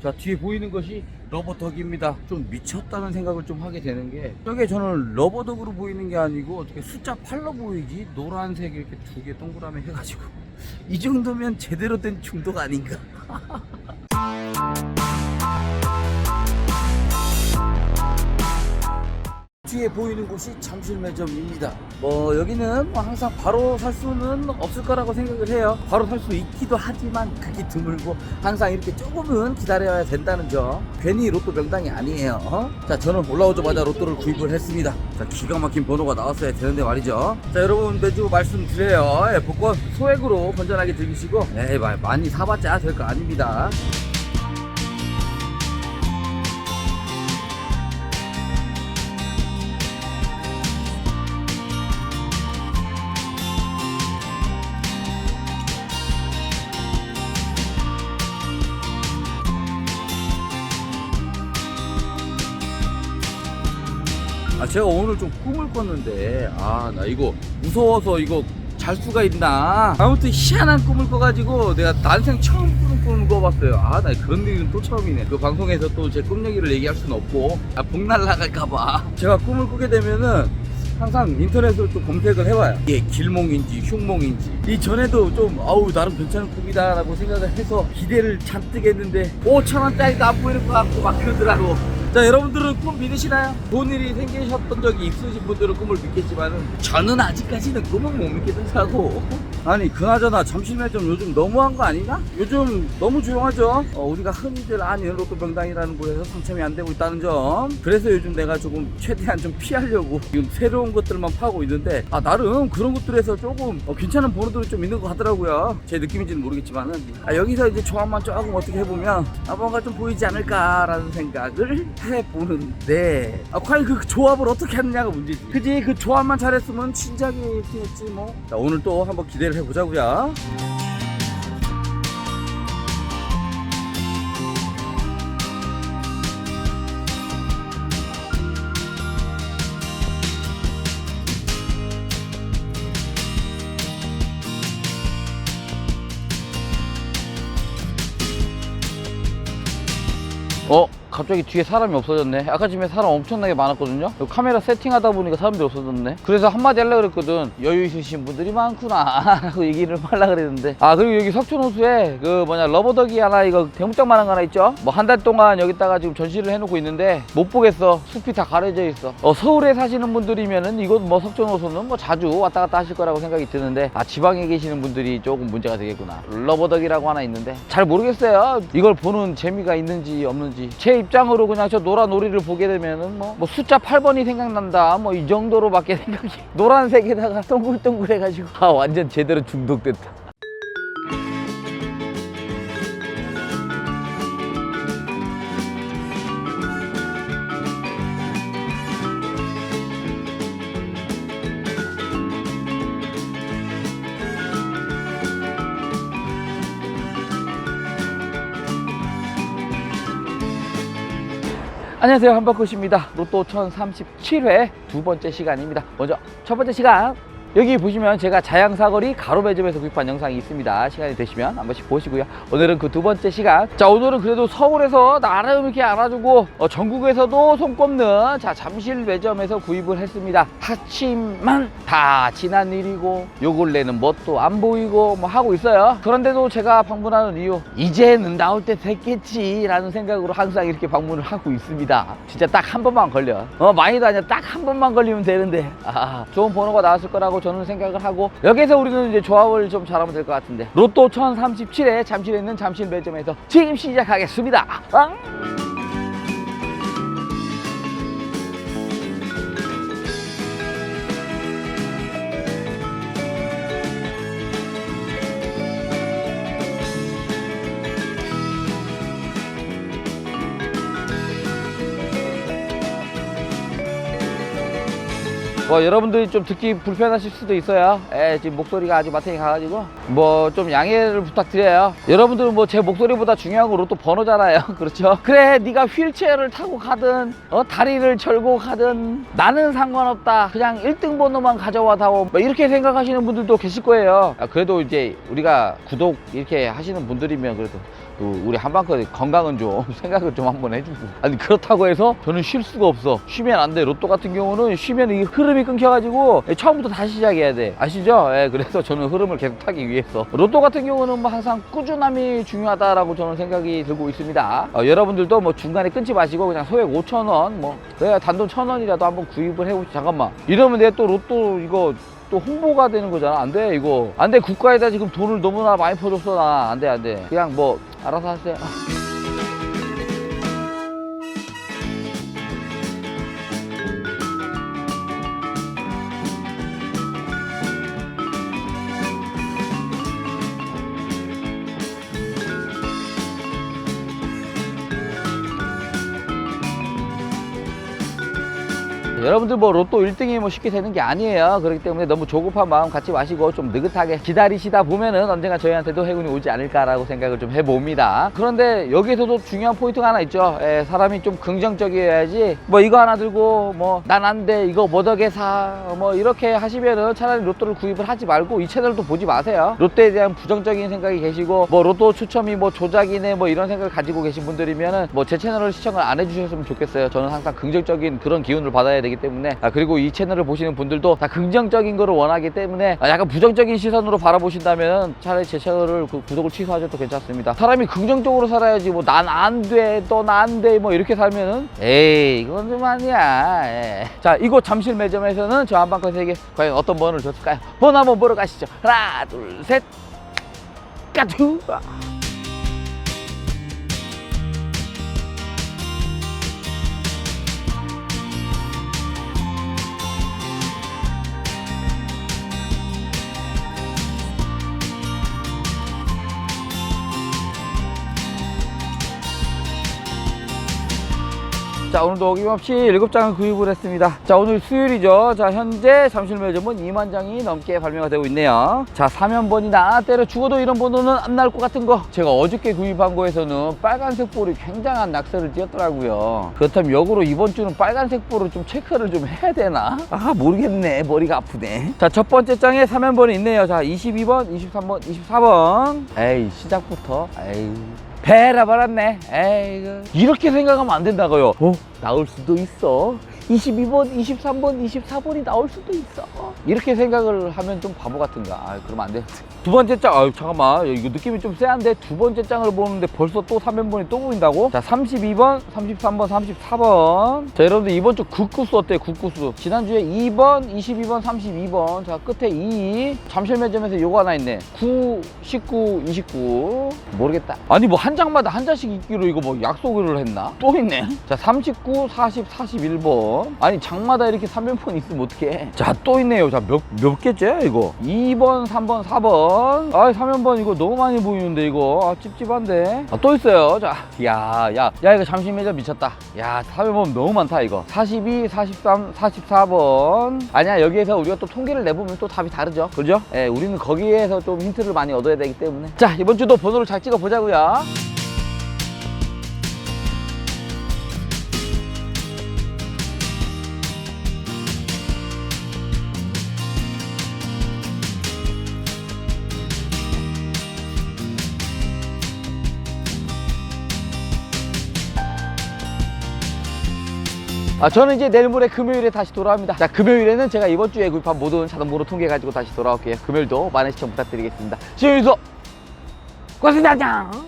자 뒤에 보이는 것이 러버덕입니다. 좀 미쳤다는 생각을 좀 하게 되는 게 저게 저는 러버덕으로 보이는 게 아니고 어떻게 숫자 8로 보이지? 노란색 이렇게 두 개 동그라미 해가지고. 이 정도면 제대로 된 중독 아닌가 뒤에 보이는 곳이 잠실 매점입니다. 뭐 여기는 뭐 항상 바로 살 수는 없을 거라고 생각을 해요. 바로 살 수 있기도 하지만 그게 드물고 항상 이렇게 조금은 기다려야 된다는 점. 괜히 로또 명당이 아니에요. 어? 자 저는 올라오자마자 로또를 구입을 했습니다. 자 기가 막힌 번호가 나왔어야 되는데 말이죠. 자 여러분 매주 말씀드려요. 예, 복권 소액으로 건전하게 즐기시고 에이 마- 많이 사봤자 될 거 아닙니다. 제가 오늘 좀 꿈을 꿨는데 아 나 이거 무서워서 이거 잘 수가 있나? 아무튼 희한한 꿈을 꿔가지고 내가 난생 처음 꾸는 꿈을 꿔봤어요. 아 나 그런 일은 또 처음이네. 그 방송에서 또 제 꿈 얘기를 얘기할 수는 없고 아, 복 날라갈까봐. 제가 꿈을 꾸게 되면은 항상 인터넷으로 좀 검색을 해봐요. 이게 길몽인지 흉몽인지. 이 전에도 좀 아우 나름 괜찮은 꿈이다 라고 생각을 해서 기대를 잔뜩 했는데 5천원짜리도 안 보이는 것 같고 막 그러더라고 자 여러분들은 꿈 믿으시나요? 좋은 일이 생기셨던 적이 있으신 분들은 꿈을 믿겠지만은 저는 아직까지는 꿈은 못 믿겠더라고 아니 그나저나 잠실매 점 요즘 너무한 거 아니냐? 요즘 너무 조용하죠? 어, 우리가 흔히들 아는 로또 명당이라는 곳에서 당첨이 안 되고 있다는 점 그래서 요즘 내가 조금 최대한 좀 피하려고 지금 새로운 것들만 파고 있는데 아 나름 그런 것들에서 조금 어, 괜찮은 번호들이 좀 있는 것 같더라고요 제 느낌인지는 모르겠지만은 아, 여기서 이제 조합만 조금 어떻게 해보면 아, 뭔가 좀 보이지 않을까라는 생각을 해보는데 아, 과연 그 조합을 어떻게 하느냐가 문제지. 그지? 그 조합만 잘했으면 진작에 이렇게 했지 뭐 자 오늘 또 한번 기대를 해보자고요 갑자기 뒤에 사람이 없어졌네. 아까 집에 사람 엄청나게 많았거든요. 여기 카메라 세팅하다 보니까 사람들이 없어졌네. 그래서 한마디 하려고 그랬거든. 여유 있으신 분들이 많구나. 라고 얘기를 하려고 그랬는데. 아 그리고 여기 석촌호수에 그 뭐냐 러버덕이 하나 이거 대문짝만한 거 하나 있죠? 뭐 한 달 동안 여기다가 지금 전시를 해놓고 있는데 못 보겠어. 숲이 다 가려져 있어. 어, 서울에 사시는 분들이면은 이곳 뭐 석촌호수는 뭐 자주 왔다 갔다 하실 거라고 생각이 드는데 아 지방에 계시는 분들이 조금 문제가 되겠구나. 러버덕이라고 하나 있는데. 잘 모르겠어요. 이걸 보는 재미가 있는지 없는지. 제 입장으로 그냥 저 노란 오리를 보게 되면은 뭐, 뭐 숫자 8번이 생각난다. 뭐 이 정도로밖에 생각이 노란색에다가 동글동글 해가지고. 아 완전 제대로 중독됐다 안녕하세요. 한바퀴입니다. 로또 1037회 두 번째 시간입니다. 먼저 첫 번째 시간 여기 보시면 제가 자양사거리 가로매점에서 구입한 영상이 있습니다. 시간이 되시면 한 번씩 보시고요. 오늘은 그 두 번째 시간. 자 오늘은 그래도 서울에서 나름 이렇게 알아주고 어, 전국에서도 손꼽는 자 잠실 매점에서 구입을 했습니다. 하지만 다 지난 일이고 요 근래는 뭣도 안 보이고 뭐 하고 있어요. 그런데도 제가 방문하는 이유 이제는 나올 때 됐겠지 라는 생각으로 항상 이렇게 방문을 하고 있습니다. 진짜 딱 한 번만 걸려. 어 많이도 아니야 딱한 번만 걸리면 되는데. 아 좋은 번호가 나왔을 거라고 저는 생각을 하고 여기서 우리는 이제 조합을 좀 잘하면 될 것 같은데 로또 1037에 잠실에 있는 잠실 매점에서 지금 시작하겠습니다 아. 뭐 여러분들이 좀 듣기 불편하실 수도 있어요. 예, 지금 목소리가 아주 마탱이 가가지고 뭐 좀 양해를 부탁드려요. 여러분들은 뭐 제 목소리보다 중요한 건 로또 번호잖아요. 그렇죠? 그래, 네가 휠체어를 타고 가든 어, 다리를 절고 가든 나는 상관없다. 그냥 1등 번호만 가져와 다오. 뭐 이렇게 생각하시는 분들도 계실 거예요. 아, 그래도 이제 우리가 구독 이렇게 하시는 분들이면 그래도 그 우리 한방커 건강은 좀 생각을 좀 한번 해주고 아니 그렇다고 해서 저는 쉴 수가 없어 쉬면 안 돼 로또 같은 경우는 쉬면 이 흐름이 끊겨가지고 처음부터 다시 시작해야 돼 아시죠? 예, 그래서 저는 흐름을 계속 타기 위해서 로또 같은 경우는 뭐 항상 꾸준함이 중요하다라고 저는 생각이 들고 있습니다 어, 여러분들도 뭐 중간에 끊지 마시고 그냥 소액 5천원 뭐 내가 단돈 1천원이라도 한번 구입을 해보시 잠깐만 이러면 내가 또 로또 이거 또 홍보가 되는 거잖아. 안 돼, 이거. 안 돼, 국가에다 지금 돈을 너무나 많이 퍼줬어, 나. 안 돼, 안 돼. 그냥 뭐, 알아서 하세요. 여러분들 뭐 로또 1등이 뭐 쉽게 되는 게 아니에요. 그렇기 때문에 너무 조급한 마음 갖지 마시고 좀 느긋하게 기다리시다 보면은 언젠가 저희한테도 행운이 오지 않을까라고 생각을 좀 해봅니다. 그런데 여기에서도 중요한 포인트가 하나 있죠. 예, 사람이 좀 긍정적이어야지 뭐 이거 하나 들고 뭐 난 안 돼 이거 뭐덕에 사뭐 이렇게 하시면은 차라리 로또를 구입을 하지 말고 이 채널도 보지 마세요. 로또에 대한 부정적인 생각이 계시고 뭐 로또 추첨이 뭐 조작이네 뭐 이런 생각을 가지고 계신 분들이면은 뭐 제 채널을 시청을 안 해주셨으면 좋겠어요. 저는 항상 긍정적인 그런 기운을 받아야 되기 때문에 아, 그리고 이 채널을 보시는 분들도 다 긍정적인 거를 원하기 때문에 아, 약간 부정적인 시선으로 바라보신다면 차라리 제 채널을 그 구독을 취소하셔도 괜찮습니다. 사람이 긍정적으로 살아야지 뭐 난 안 돼, 또나안돼 뭐 이렇게 살면은 에이 이건 좀 아니야. 예. 자 이곳 잠실 매점에서는 저 세계 과연 어떤 번호를 줬을까요? 번 한번 보러 가시죠. 하나 둘 셋. 까투. 자 오늘도 어김없이 7장을 구입을 했습니다. 자 오늘 수요일이죠. 자 현재 잠실 매점은 2만 장이 넘게 발매가 되고 있네요. 자 3연번이나 때려 죽어도 이런 번호는 안 나올 것 같은 거. 제가 어저께 구입한 거에서는 빨간색 볼이 굉장한 낙서를 띄었더라고요. 그렇다면 역으로 이번 주는 빨간색 볼을 좀 체크를 좀 해야 되나? 아 모르겠네. 머리가 아프네. 자 첫 번째 장에 3연번이 있네요. 자 22번 23번 24번. 에이 시작부터. 에이 배라 말았네. 에이그. 이렇게 생각하면 안 된다고요. 어? 나올 수도 있어. 22번, 23번, 24번이 나올 수도 있어. 이렇게 생각을 하면 좀 바보 같은가. 아, 그러면 안 돼. 두 번째 장, 아유, 잠깐만. 이거 느낌이 좀 쎄한데 두 번째 장을 보는데 벌써 또 3연번이 또 보인다고? 자, 32번, 33번, 34번. 자, 여러분들 이번 주 국구수 어때요? 국구수. 지난주에 2번, 22번, 32번. 자, 끝에 2. 잠실 매점에서 요거 하나 있네. 9, 19, 29. 모르겠다. 아니, 뭐 한 장마다 한 장씩 있기로 이거 뭐 약속을 했나? 또 있네. 자, 39, 40, 41번. 아니, 장마다 이렇게 3연번 있으면 어떡해. 자, 또 있네요. 자, 몇, 몇 개째, 이거? 2번, 3번, 4번. 아, 3연번 이거 너무 많이 보이는데, 이거. 아, 찝찝한데. 아, 또 있어요. 자, 야, 야, 야, 이거 잠실매점 미쳤다. 야, 3연번 너무 많다, 이거. 42, 43, 44번. 아니야, 여기에서 우리가 또 통계를 내보면 또 답이 다르죠. 그죠? 예, 우리는 거기에서 좀 힌트를 많이 얻어야 되기 때문에. 자, 이번 주도 번호를 잘 찍어 보자고요. 아, 저는 이제 내일 모레 금요일에 다시 돌아옵니다. 자, 금요일에는 제가 이번 주에 구입한 모든 자동번호 통계 가지고 다시 돌아올게요. 금요일도 많은 시청 부탁드리겠습니다. 지금여기서 고맙습니다.